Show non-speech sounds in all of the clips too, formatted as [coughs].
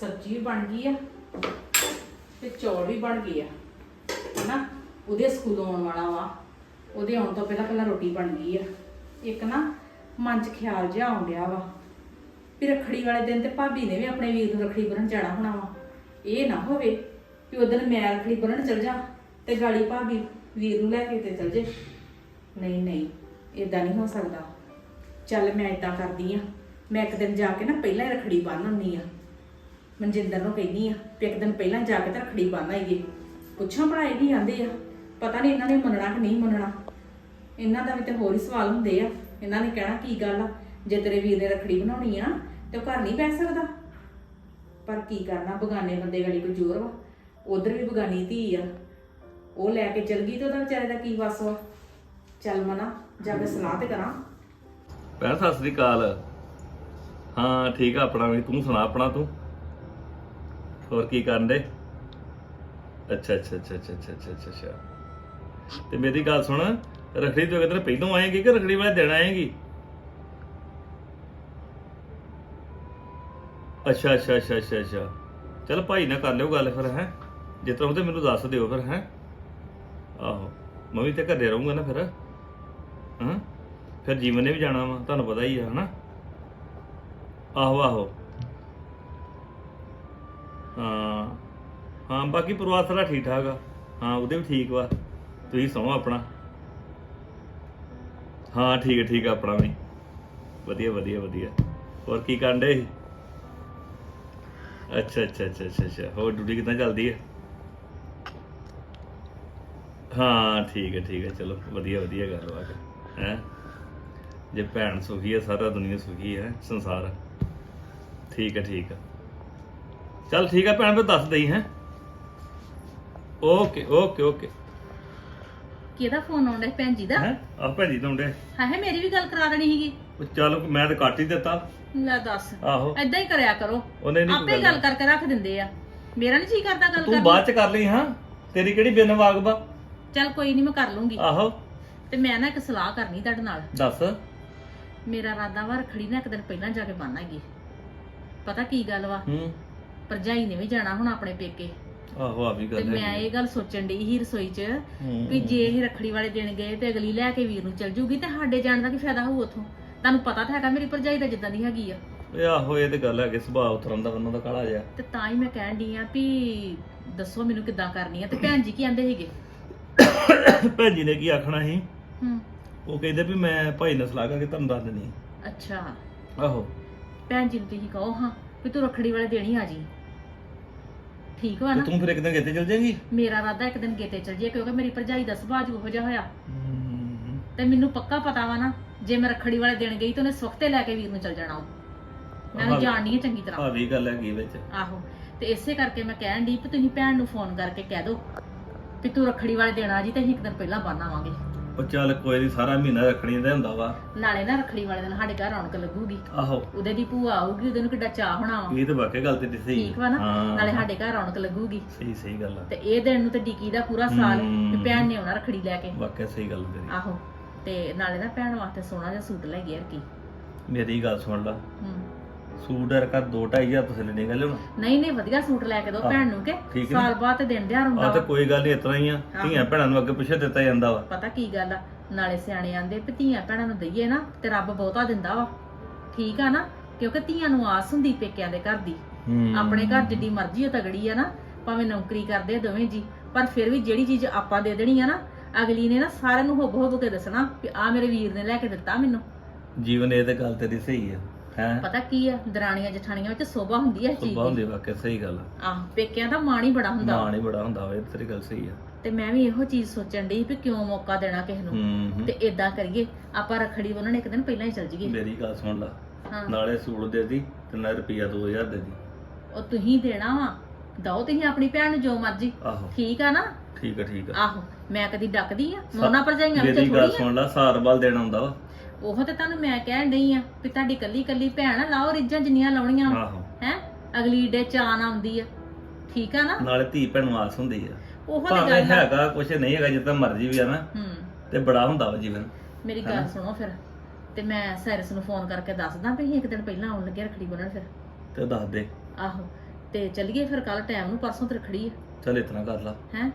ਸਬਜ਼ੀ ਵੀ ਬਣ ਗਈ ਆ ਤੇ ਚੌਲ ਵੀ ਬਣ ਗਏ ਆ, ਹਨਾ? ਉਹਦੇ ਸਕੂਲੋਂ ਆਉਣ ਵਾਲਾ ਵਾ। ਉਹਦੇ ਆਉਣ ਤੋਂ ਪਹਿਲਾਂ ਪਹਿਲਾਂ ਰੋਟੀ ਬਣ ਗਈ ਆ। ਇੱਕ ਨਾ ਮਨ 'ਚ ਖਿਆਲ ਜਿਹਾ ਆਉਣ ਡਿਆ ਵਾ ਵੀ ਰੱਖੜੀ ਵਾਲੇ ਦਿਨ ਤੇ ਭਾਬੀ ਨੇ ਵੀ ਆਪਣੇ ਵੀਰ ਨੂੰ ਰੱਖੜੀ ਬੰਨ੍ਹਣ ਜਾਣਾ ਹੋਣਾ ਵਾ। ਇਹ ਨਾ ਹੋਵੇ ਕਿ ਦਿਨ ਮੈਂ ਰੱਖੜੀ ਬੰਨ੍ਹਣ ਚਲ ਜਾ ਤੇ ਗਾਲੀ ਭਾਬੀ ਵੀਰ ਨੂੰ ਲੈ ਕੇ ਤੇ ਚਲ ਜੇ। ਨਹੀਂ ਨਹੀਂ ਇਦਾਂ ਨਹੀਂ ਹੋ ਸਕਦਾ। ਚੱਲ ਮੈਂ ਇਦਾਂ ਕਰਦੀ ਆ। ਮੈਂ ਇੱਕ ਦਿਨ ਜਾ ਕੇ ਨਾ ਪਹਿਲਾਂ ਹੀ ਰੱਖੜੀ ਬੰਨ੍ਹ ਆਉਂਦੀ ਆ। ਮਨਜਿੰਦਰ ਨੂੰ ਕਹਿੰਦੀ ਆ ਵੀ ਇੱਕ ਦਿਨ ਪਹਿਲਾਂ ਜਾ ਕੇ ਤਾਂ ਰੱਖੜੀ ਬੰਨ ਆਈਏ। ਪੁੱਛਾਂ ਭਲਾ ਕੀ ਆਂਦੇ ਆ? ਪਤਾ ਨਹੀਂ ਇਹਨਾਂ ਨੇ ਮੰਨਣਾ ਕਿ ਨਹੀਂ ਮੰਨਣਾ। ਇਹਨਾਂ ਦਾ ਵੀ ਤੇ ਹੋਰ ਹੀ ਸਵਾਲ ਹੁੰਦੇ ਆ। ਇਹਨਾਂ ਨੇ ਕਹਿਣਾ ਕੀ ਗੱਲ ਆ? ਜੇ ਤੇਰੇ ਵੀਰ ਨੇ ਰੱਖੜੀ ਬਣਾਉਣੀ ਆ, ਤੇ ਉਹ ਘਰ ਨਹੀਂ ਬੈ ਸਕਦਾ। ਪਰ ਕੀ ਕਰਨਾ? ਬਗਾਨੇ ਬੰਦੇ ਗਲੀ ਕੋਈ ਜ਼ੋਰ ਵਾ। ਉਧਰ ਵੀ ਬਗਾਨੀ ਧੀ ਆ। ਉਹ ਲੈ ਕੇ ਚਲ ਗਈ ਤੇ ਉਹਦਾ ਵਿਚਾਰੇ ਦਾ ਕੀ ਵਸ ਵਾ? ਚੱਲ ਮਨਾ, ਜਾ ਕੇ ਸਲਾਹ ਤੇ ਕਰਾਂ। ਭੈਣ, ਸਤਿ ਸ੍ਰੀ ਅਕਾਲ। ਹਾਂ, ਠੀਕ ਆ ਆਪਣਾ ਵੀ। ਤੂੰ ਸੁਣਾ ਆਪਣਾ ਤੂੰ? ਹੋਰ ਕੀ ਕਰਨ ਦੇ? ਅੱਛਾ ਅੱਛਾ ਅੱਛਾ ਅੱਛਾ ਅੱਛਾ ਅੱਛਾ ਅੱਛਾ ਅੱਛਾ। ਤੇ ਮੇਰੀ ਗੱਲ ਸੁਣ, ਰਖੜੀ ਤੋਂ ਕਿਤੇ ਪਹਿਲੋਂ ਆਏਗੀ ਕਿ ਰਖੜੀ ਵਾਲੇ ਦਿਨ ਆਏਗੀ? ਅੱਛਾ ਅੱਛਾ ਅੱਛਾ ਅੱਛਾ ਅੱਛਾ। ਚਲ ਭਾਈ ਨਾ ਕਰ ਲਿਓ ਗੱਲ ਫਿਰ, ਹੈ? ਜੇ ਤਰ੍ਹਾਂ ਤੇ ਮੈਨੂੰ ਦੱਸ ਦਿਓ ਫਿਰ, ਹੈ? ਆਹੋ, ਮੈਂ ਵੀ ਤੇ ਘਰੇ ਰਹੂੰਗਾ ਨਾ ਫਿਰ। ਹਾਂ? ਫਿਰ ਜੀਵਨ ਨੇ ਵੀ ਜਾਣਾ ਵਾ, ਤੁਹਾਨੂੰ ਪਤਾ ਹੀ ਆ, ਹਨਾ? ਆਹੋ ਆਹੋ। ਹਾਂ। ਹਾਂ, ਬਾਕੀ ਪਰਿਵਾਰ ਸਾਰਾ ਠੀਕ ਠਾਕ ਆ। ਹਾਂ, ਉਹਦੇ ਵੀ ਠੀਕ ਵਾ। ਤੁਸੀਂ ਸੁਣੋ ਆਪਣਾ? ਹਾਂ, ਠੀਕ ਹੈ ਠੀਕ ਆ, ਆਪਣਾ ਵੀ। ਵਧੀਆ ਵਧੀਆ ਵਧੀਆ। ਹੋਰ ਕੀ ਕਰਨ ਦੇ ਅੱਛਾ ਅੱਛਾ ਅੱਛਾ ਅੱਛਾ ਅੱਛਾ। ਹੋਰ ਡਿਊਟੀ ਕਿੱਦਾਂ ਚੱਲਦੀ ਹੈ ਹਾਂ, ਠੀਕ ਹੈ ਠੀਕ ਹੈ ਚਲੋ, ਵਧੀਆ ਵਧੀਆ ਗੱਲ ਵਾ। ਹੈ? ਜੇ ਭੈਣ ਸੁਖੀ ਹੈ ਸਾਰਾ ਦੁਨੀਆ ਸੁਖੀ ਹੈ ਸੰਸਾਰ। ਠੀਕ ਹੈ ਠੀਕ ਹੈ ਚੱਲ ਠੀਕ ਹੈ ਭੈਣ ਫਿਰ ਦੱਸ ਦਈ ਹੈ। Okay okay okay. ਕਿਹਦਾ ਫੋਨ ਆਉਂਦਾ ਹੈ ਭੈਣ ਜੀ ਦਾ? ਹੈ? ਆ ਭੈਣ ਜੀ ਤੁਹਾਡੇ ਹਾਂ ਹੈ ਮੇਰੀ ਵੀ ਗੱਲ ਕਰਾ ਦੇਣੀ ਸੀਗੀ। ਉਹ ਚੱਲ ਮੈਂ ਤਾਂ ਕੱਟ ਹੀ ਦਿੱਤਾ। ਲੈ ਦੱਸ। ਆਹੋ। ਐਦਾਂ ਹੀ ਕਰਿਆ ਕਰੋ। ਉਹਨੇ ਨਹੀਂ ਆਪੇ ਗੱਲ ਕਰਕੇ ਰੱਖ ਦਿੰਦੇ ਆ। ਮੇਰਾ ਨਹੀਂ ਜੀ ਕਰਦਾ ਗੱਲ ਤੂੰ ਬਾਅਦ ਚ ਕਰ ਲਈ ਹਾਂ? ਤੇਰੀ ਕਿਹੜੀ ਬਿਨ ਵਾਗਬਾ ਚੱਲ ਕੋਈ ਨਹੀਂ ਮੈਂ ਕਰ ਲੂੰਗੀ। ਆਹੋ। ਤੇ ਮੈਂ ਨਾ ਇੱਕ ਸਲਾਹ ਕਰਨੀ ਤੁਹਾਡੇ ਨਾਲ। ਦੱਸ। ਮੇਰਾ ਰਾਦਾ ਵਾ ਰਖੜੀ ਨਾ ਇੱਕ ਦਿਨ ਪਹਿਲਾਂ ਜਾ ਕੇ ਬੰਨਾਂਗੀ ਪਤਾ ਕੀ ਗੱਲ ਵਾ? ਹੂੰ। ਭਰਜਾਈ ਨੇ ਵੀ ਜਾਣਾ ਹੁਣ ਆਪਣੇ ਪੇਕੇ। ਆਹੋ ਆ ਵੀ ਤੇ ਗੱਲ ਮੈਂ ਹੈ ਇਹ ਗੱਲ ਸੋਚਣ ਡਈ ਸੀ ਰਸੋਈ 'ਚ। ਵੀ ਜੇ ਇਹ ਰਖੜੀ ਵਾਲੇ ਦਿਨ ਗਏ ਤੇ ਅਗਲੀ ਲੈ ਕੇ ਵੀਰ ਨੂੰ ਚਲ ਜੂਗੀ ਤੇ ਸਾਡੇ ਜਾਣ ਦਾ ਕੀ ਫਾਇਦਾ ਹੋਊ ਉਥੋਂ? ਤੁਹਾਨੂੰ ਪਤਾ ਤਾਂ ਹੈਗਾ ਮੇਰੀ ਭਰਜਾਈ ਦਾ ਜਿੱਦਾਂ ਦੀ ਹੈਗੀ ਆ। ਆਹੋ ਇਹ ਤੇ ਗੱਲ ਹੈ ਕਿ ਸੁਭਾਅ ਉਤਰਨ ਦਾ ਬੰਦਾ ਦਾ ਕਾਲਾ ਜਿਹਾ। ਤੇ ਤਾਂ ਹੀ ਮੈਂ ਕਹਿਣ ਡਈ ਆ ਵੀ ਦੱਸੋ ਮੈਨੂੰ ਕਿੱਦਾਂ ਕਰਨੀ ਆ ਤੇ [coughs] ਭੈਣ ਜੀ ਕੀ ਆਂਦੇ ਸੀਗੇ? ਭੈਣ ਜੀ ਨੇ ਕੀ ਆਖਣਾ ਸੀ? ਹੂੰ। ਉਹ ਕਹਿੰਦੇ ਵੀ ਮੈਂ ਭਾਈ ਨਾਲ ਸਲਾਹ ਕਰਕੇ ਤੁਹਾਨੂੰ ਦੱਸ ਦੇਣੀ ਅੱਛਾ। ਆਹੋ। ਭੈਣ ਜੀ ਨੂੰ ਤੁਸੀਂ ਕਹੋ ਹਾਂ ਵੀ ਤੂੰ ਰਖੜੀ ਵਾਲੇ ਦਿਨ ਹੀ ਆ ਜੀ। ਠੀਕ ਵਾ ਤੇ ਨਾ? ਤੂੰ ਫਿਰ ਇੱਕ ਦਿਨ ਕਿੱਥੇ ਚਲ ਜਾਏਗੀ? ਮੇਰਾ ਰਾਦਾ ਇੱਕ ਦਿਨ ਗੇਤੇ ਚਲ ਜੇ ਕਿਉਂਕਿ ਮੇਰੀ ਭਰਜਾਈ ਦਾ ਸੁਭਾਅ ਜੋ ਜਿਹਾ ਹੋਇਆ। ਤੇ ਮੈਨੂੰ ਪੱਕਾ ਪਤਾ ਵਾ ਨਾ ਜੇ ਮੈਂ ਰਖੜੀ ਵਾਲੇ ਦਿਨ ਗਈ ਤਾਂ ਉਹਨੇ ਸਵਖਤੇ ਲੈ ਕੇ ਵੀਰ ਨੂੰ ਚਲ ਜਾਣਾ ਉਹ ਮੈਂ ਉਹਨੂੰ। ਜਾਣਨੀ ਹੈ ਚੰਗੀ ਤਰ੍ਹਾਂ। ਆ ਵੀ ਗੱਲ ਹੈਗੀ ਵਿੱਚ। ਆਹੋ। ਤੇ ਇਸੇ ਕਰਕੇ ਮੈਂ ਕਹਿਣ ਦੀ ਕਿ ਤੁਸੀਂ ਭੈਣ ਨੂੰ ਫੋਨ ਕਰਕੇ ਕਹਿ ਦਿਓ ਵੀ ਤੂੰ ਰਖੜੀ ਵਾਲੇ ਦਿਨ ਆ ਜੀ ਤੇ ਅਸੀਂ ਇੱਕ ਦਿਨ ਪਹਿਲਾਂ ਬੰਨ ਆਵਾਂਗੇ। ਉਹ ਚੱਲ ਕੋਈ ਨਹੀਂ ਸਾਰਾ ਮਹੀਨਾ ਰੱਖਣੀ ਦਾ ਹੁੰਦਾ ਵਾ। ਨਾਲੇ ਨਾ ਰਖੜੀ ਵਾਲੇ ਦਿਨ ਸਾਡੇ ਘਰ ਰੌਣਕ ਲੱਗੂਗੀ। ਆਹੋ। ਉਹਦੇ ਦੀ ਭੂਆ ਆਊਗੀ ਉਹਦੇ ਨੂੰ ਕਿੱਡਾ ਚਾਹ ਹੋਣਾ ਵਾ। ਇਹ ਤਾਂ ਵਾਕਿਆ ਗੱਲ ਤੇ ਸਹੀ ਠੀਕ ਵਾ ਨਾ? ਹਾਂ। ਨਾਲੇ ਸਾਡੇ ਘਰ ਰੌਣਕ ਲੱਗੂਗੀ। ਸਹੀ ਸਹੀ ਗੱਲ ਆ। ਤੇ ਇਹ ਦਿਨ ਨੂੰ ਤੇ ਡਿੱਕੀ ਦਾ ਪੂਰਾ ਸਾਲ ਹਮ। ਵੀ ਭੈਣ ਨੇ ਆਉਣਾ ਰਖੜੀ ਲੈ ਕੇ। ਵਾਕਿਆ ਸਹੀ ਗੱਲ ਤੇਰੀ। ਆਹੋ। ਤੇ ਨਾਲੇ ਨਾ ਭੈਣ ਵਾਸਤੇ ਸੋਹਣਾ ਜਿਹਾ ਸੂਟ ਲੈ ਗਿਆ ਕੀ ਮੇਰੀ ਗੱਲ ਸੁਣ ਲਾ। ਹੂੰ। ਸੂਟ ਰਕਾ 2-2500 ਤੁਸੀਂ ਲੈਣੇ ਗੱਲ ਹੁਣ ਨਹੀਂ ਨਹੀਂ ਵਧੀਆ ਸੂਟ ਲੈ ਕੇ ਦੋ ਆਹ, ਭੈਣ ਨੂੰ ਕਿ ਠੀਕ ਹੈ। ਸਾਲ ਬਾਅਦ ਤੇ ਦਿਨ ਦਿਹਾੜ ਹੁੰਦਾ ਆ ਤਾਂ ਵਾ। ਕੋਈ ਗੱਲ ਨਹੀਂ ਇਤਨਾ ਹੀ ਆ। ਧੀਆਂ ਭੈਣਾਂ ਨੂੰ ਅੱਗੇ ਪਿੱਛੇ ਦਿੱਤਾ ਜਾਂਦਾ ਵਾ। ਪਤਾ ਕੀ ਗੱਲ ਆ ਨਾਲੇ ਸਿਆਣੇ ਆਂਦੇ ਵੀ ਧੀਆਂ ਭੈਣਾਂ ਨੂੰ ਦਈਏ ਨਾ ਤੇ ਰੱਬ ਬਹੁਤਾ ਦਿੰਦਾ ਵਾ। ਠੀਕ ਆ ਨਾ ਕਿਉਂਕਿ ਧੀਆਂ ਨੂੰ ਆਸ ਹੁੰਦੀ ਪੇਕਿਆਂ ਦੇ ਘਰ ਦੀ। ਹੂੰ। ਆਪਣੇ ਘਰ ਜਿੱਡੀ ਮਰਜ਼ੀ ਉਹ ਤਗੜੀ ਆ ਨਾ ਭਾਵੇਂ ਨੌਕਰੀ ਕਰਦੇ ਆ ਦੋਵੇਂ ਜੀ ਪਰ ਫਿਰ ਵੀ ਜਿਹੜੀ ਚੀਜ਼ ਆਪਾਂ ਦੇ ਦੇਣੀ ਆ ਨਾ ਅਗਲੀ ਨੇ ਨਾ ਸਾਰਿਆਂ ਨੂੰ ਹੁੱਬ ਹੁੱਬ ਕੇ ਦੱਸਣਾ ਵੀ ਆ ਮੇਰੇ ਵੀਰ ਨੇ ਲੈ ਕੇ ਦਿੱਤਾ ਮੈਨੂੰ। ਜੀਵਨ ਇਹ ਤੇ ਗੱਲ ਤੇਰੀ ਸਹੀ ਆ। ਹੈ। ਪਤਾ ਕੀ ਆ ਦਰਾਣੀਆਂ ਜਠਾਣੀਆਂ ਵਿੱਚ ਸੋਭਾ ਹੁੰਦੀ ਹੈ ਚੀਜ਼ ਸੁਭਾਅ ਦੀ। ਹੁੰਦੀ ਵਾਕਿਆ ਸਹੀ ਗੱਲ ਆ। ਆਹ ਪੇਕਿਆਂ ਦਾ ਮਾਣ ਹੀ ਬੜਾ ਹੁੰਦਾ। ਮਾਣ ਹੀ ਬੜਾ ਹੁੰਦਾ ਵਾ ਤੇਰੀ ਗੱਲ ਸਹੀ ਆ। ਤੇ ਮੈਂ ਵੀ ਇਹੋ ਚੀਜ਼ ਸੋਚਣ ਡਈ ਵੀ ਕਿਉਂ ਮੌਕਾ ਦੇਣਾ ਕਿਸੇ ਨੂੰ। ਹੂੰ ਹੂੰ। ਤੇ ਇਦਾਂ ਕਰੀਏ ਆਪਾਂ ਰਖੜੀ ਬੰਨਣ ਇੱਕ ਦਿਨ ਪਹਿਲਾਂ ਹੀ ਚੱਲ ਜਾਈਏ। ਮੇਰੀ ਗੱਲ ਸੁਣ ਲਾ ਹਾਂ। ਨਾਲੇ ਸੂਟ ਦੇ ਦੀ ਤੇ ਨਾਲੇ ਰੁਪਿਆ 2000 ਦੇ ਦੀ। ਉਹ ਤੁਸੀਂ ਦੇਣਾ ਵਾ ਦਓ ਤੁਸੀਂ ਆਪਣੀ ਭੈਣ ਨੂੰ ਜੋ ਮਰਜ਼ੀ। ਆਹੋ। ਠੀਕ ਆ ਨਾ? ਠੀਕ ਆ ਠੀਕ ਆ। ਆਹੋ ਮੈਂ ਕਦੀ ਡੱਕਦੀ ਆ ਮੋਨਾ ਭਰਜਾਈਆਂ ਵਿੱਚ ਮੇਰੀ ਗੱਲ ਥੋੜੀ ਸੁਣ ਲਾ ਸਾਰਵਾਲ ਦੇਣਾ ਹੁੰਦਾ ਵਾ। ਉਹ ਤੇ ਤੁਹਾਨੂੰ ਮੈਂ ਕਹਿਣ ਡਈ ਆ ਵੀ ਤੁਹਾਡੀ ਕੱਲੀ ਕੱਲੀ ਭੈਣ ਆ, ਲਾਓ ਰਿੱਜਾਂ ਜਿੰਨੀਆਂ ਲਾਉਣੀਆਂ ਆਹੋ। ਹੈ? ਅਗਲੀ ਡੇ ਚਾਨ ਆਉਂਦੀ ਆ। ਠੀਕ ਆ ਨਾ? ਨਾਲੇ ਧੀ ਭੈਣ ਨੂੰ ਆਸ ਹੁੰਦੀ ਆ। ਉਹ ਤੇ ਭਾਵੇਂ ਗੱਲ ਆ। ਹੈਗਾ ਕੁਛ ਨਹੀਂ ਹੈਗਾ ਜਿੱਦਾਂ ਮਰਜ਼ੀ ਵੀ ਆ ਨਾ। ਹੂੰ। ਤੇ ਬੜਾ ਹੁੰਦਾ ਵਾ ਜੀਵਨ ਮੇਰੀ ਗੱਲ ਸੁਣੋ ਫਿਰ। ਤੇ ਮੈਂ ਸਾਇਰਸ ਨੂੰ ਫੋਨ ਕਰਕੇ ਦੱਸਦਾ ਵੀ ਅਸੀਂ ਇੱਕ ਦਿਨ ਪਹਿਲਾਂ ਆਉਣ ਲੱਗੇ ਰਖੜੀ ਬੰਨਣ ਫਿਰ। ਤੇ ਦੱਸ ਦੇ। ਆਹੋ। ਤੇ ਚੱਲੀਏ ਫਿਰ ਕੱਲ ਟਾਈਮ ਨੂੰ ਪਰਸੋਂ ਤੇ ਰੱਖੜੀ ਹੈ ਚੱਲ ਇਤਨਾ ਕਰ ਲਾ। ਹੈ?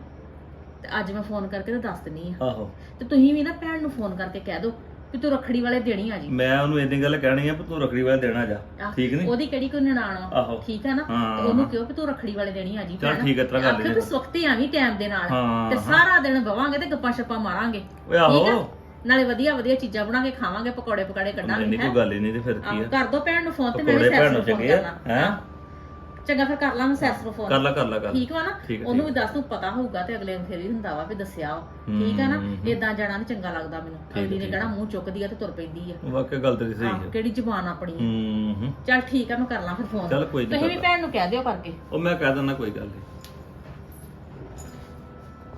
ਤੇ ਅੱਜ ਮੈਂ ਫੋਨ ਕਰਕੇ ਤੇ ਦੱਸ ਦਿੰਨੀ ਆ। ਆਹੋ। ਤੇ ਤੁਸੀਂ ਵੀ ਨਾ ਭੈਣ ਨੂੰ ਫੋਨ ਕਰਕੇ ਕਹਿ ਦਿਓ ਕਿ ਤੂੰ ਰੱਖੜੀ ਵਾਲੇ ਦੇਣੀ ਆ ਜੀ। ਮੈਂ ਉਹਨੂੰ ਇੰਨੀ ਗੱਲ ਕਹਿਣੀ ਆ ਕਿ ਤੂੰ ਰਖੜੀ ਵਾਲੇ ਦੇਣਾ ਜਾ। ਆਹ, ਠੀਕ ਨਹੀਂ? ਉਹਦੀ ਕਿਹੜੀ ਕੋਈ ਨਨਾਣ ਆ? ਠੀਕ ਆ ਨਾ? ਹਾਂ। ਤੇ ਉਹਨੂੰ ਕਿਹਾ ਕਿ ਤੂੰ ਰੱਖੜੀ ਵਾਲੇ ਦੇਣੀ ਆ ਜੀ ਚੱਲ ਠੀਕ ਹੈ, ਇਸ ਤਰ੍ਹਾਂ ਕਰ ਲਈਏ ਤੂੰ ਸੁਖਤੇ ਆਵੀਂ ਟਾਈਮ ਦੇ ਨਾਲ। ਹਾਂ, ਤੇ ਹਾਂ। ਸਾਰਾ ਦਿਨ ਬਵਾਂਗੇ ਤੇ ਗੱਪਾਂ ਛੱਪਾਂ ਮਾਰਾਂਗੇ। ਓਏ ਆਹੋ ਠੀਕ ਆ? ਨਾਲੇ ਵਧੀਆ ਵਧੀਆ ਚੀਜ਼ਾਂ ਬਣਾ ਕੇ ਖਾਵਾਂਗੇ ਪਕੌੜੇ ਪਕਾੜੇ ਕੱਢਾਂਗੇ ਇੰਨੀ ਹੈਂ? ਕੋਈ ਗੱਲ ਹੀ ਨਹੀਂ ਤੇ ਫਿਰ ਕੀ ਆਹੋ, ਆ ਕਰ ਦੋ ਭੈਣ ਨੂੰ ਫੋਨ ਤੇ ਮੈਂ ਪਕੌੜੇ ਵੀ ਭੈਣ ਨੂੰ ਨੂੰ ਫੋਨ ਚੰਗੇ ਆ, ਕਰਨਾ। ਹੈਂ? ਚੰਗਾ ਫਿਰ ਕਰ ਲਾਂ ਮੈਂ ਸੈਸ ਨੂੰ ਫੋਨ ਕਰ ਲਾ ਕਰ ਲਾ ਕਰ। ਠੀਕ ਵਾ ਨਾ? ਠੀਕ ਉਹਨੂੰ ਵੀ ਠੀਕ ਦੱਸ ਤੂੰ ਪਤਾ ਹੋਊਗਾ ਤੇ ਅਗਲੇ ਨੂੰ ਫਿਰ ਵੀ ਹੁੰਦਾ ਵਾ ਵੀ ਦੱਸਿਆ ਵਾ। ਠੀਕ ਆ ਨਾ? ਹੂੰ। ਇਦਾਂ ਜਾਣਾ ਨਹੀਂ ਚੰਗਾ ਲੱਗਦਾ ਮੈਨੂੰ। ਅਗਲੀ ਨੇ ਠੀਕ ਕਹਿਣਾ ਮੂੰਹ ਚੁੱਕਦੀ ਆ ਤੇ ਤੁਰ ਪੈਂਦੀ ਆ। ਵਾਕਿਆ ਗੱਲ ਤੇਰੀ ਸਹੀ ਆਹ, ਹੈ ਕਿਹੜੀ ਜ਼ੁਬਾਨ ਆਪਣੀ ਆ। ਹੂੰ ਹੂੰ। ਚੱਲ ਠੀਕ ਆ ਮੈਂ ਕਰ ਲਾਂ ਫਿਰ ਫੋਨ ਚੱਲ ਕੋਈ ਨੀ ਤੁਸੀਂ ਵੀ। ਭੈਣ ਨੂੰ ਕਹਿ ਦਿਓ ਕਰਕੇ। ਉਹ ਮੈਂ ਕਹਿ ਦਿੰਦਾ ਕੋਈ ਗੱਲ ਨਹੀਂ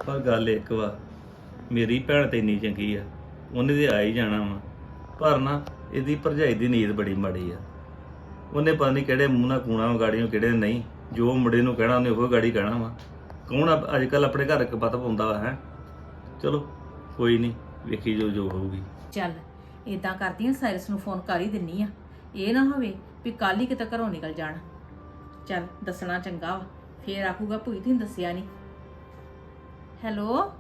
ਪਰ ਗੱਲ ਇੱਕ ਵਾ ਮੇਰੀ ਭੈਣ ਤੇ ਇੰਨੀ ਚੰਗੀ ਆ ਉਹਨੇ ਤੇ ਆ ਹੀ ਜਾਣਾ ਵਾ। ਪਰ ਨਾ ਇਹਦੀ ਭਰਜਾਈ ਦੀ ਨੀਤ ਬੜੀ ਮਾੜੀ ਆ। ਉਹਨੇ ਪਤਾ ਨਹੀਂ ਕਿਹੜੇ ਮੂੰਹ ਨਾਲ ਕੂਣਾ ਗਾੜੀਆਂ ਕਿਹੜੇ ਨਹੀਂ। ਜੋ ਮੁੰਡੇ ਨੂੰ ਕਹਿਣਾ, ਉਹਨੇ ਉਹ ਗਾੜੀ ਕਹਿਣਾ ਵਾ। ਕੌਣ ਅੱਜ ਕੱਲ ਆਪਣੇ ਘਰ ਇੱਕ ਪਤ ਪਾਉਂਦਾ ਵਾ, ਹੈ। ਚਲੋ, ਕੋਈ ਨਹੀਂ ਵੇਖੀ ਜੋ ਜੋ ਹੋਊਗੀ। ਚੱਲ ਇਦਾਂ ਕਰਦੀ ਆ, ਸਾਇਰਸ ਨੂੰ ਫੋਨ ਕਰ ਹੀ ਦਿੰਨੀ ਆ। ਇਹ ਨਾ ਹੋਵੇ ਵੀ ਕੱਲ ਹੀ ਕਿਤੇ ਘਰੋਂ ਨਿਕਲ ਜਾਣ। ਚੱਲ, ਦੱਸਣਾ ਚੰਗਾ ਵਾ। ਫੇਰ ਆਖੂਗਾ, ਭੂਈ, ਤੈਨੂੰ ਦੱਸਿਆ ਨਹੀਂ ਹੈਲੋ?